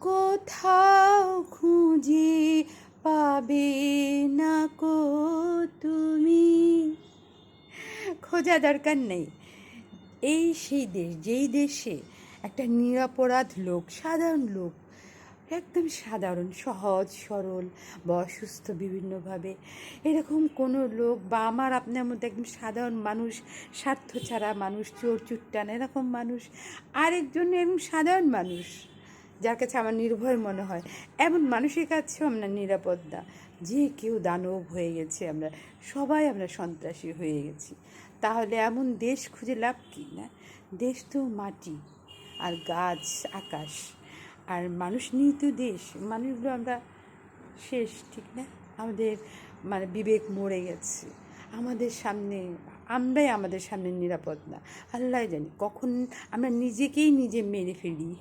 কোথাও খুঁজে পাবে না কো তুমি। খোঁজা দরকার নেই। এই সেই দেশ, যেই দেশে একটা নিরাপরাধ লোক, সাধারণ লোক, একদম সাধারণ, সহজ, সরল বা অসুস্থ বিভিন্নভাবে এরকম কোনো লোক বা আমার আপনার মধ্যে একদম সাধারণ মানুষ স্বার্থ ছাড়া মানুষ চোর চুট্টান এরকম মানুষ আরেকজন এরকম সাধারণ মানুষ যার কাছে আমার নির্ভয় মনে হয়। এমন মানুষের কাছেও আমরা নিরাপদ না। যে কেউ দানব হয়ে গেছে, আমরা সবাই আমরা সন্ত্রাসী হয়ে গেছি। তাহলে এমন দেশ খুঁজে লাভ কি, না? দেশ তো মাটি আর গাছ আকাশ। আর মানুষ নিয়েই তো দেশ, মানুষগুলো আমরা শেষ, ঠিক না? আমাদের মানে বিবেক মরে গেছে। আমাদের সামনে, আমরাই আমাদের সামনে নিরাপদ না। আল্লাহ জানি কখন আমরা নিজেকেই নিজে মেরে ফেলি।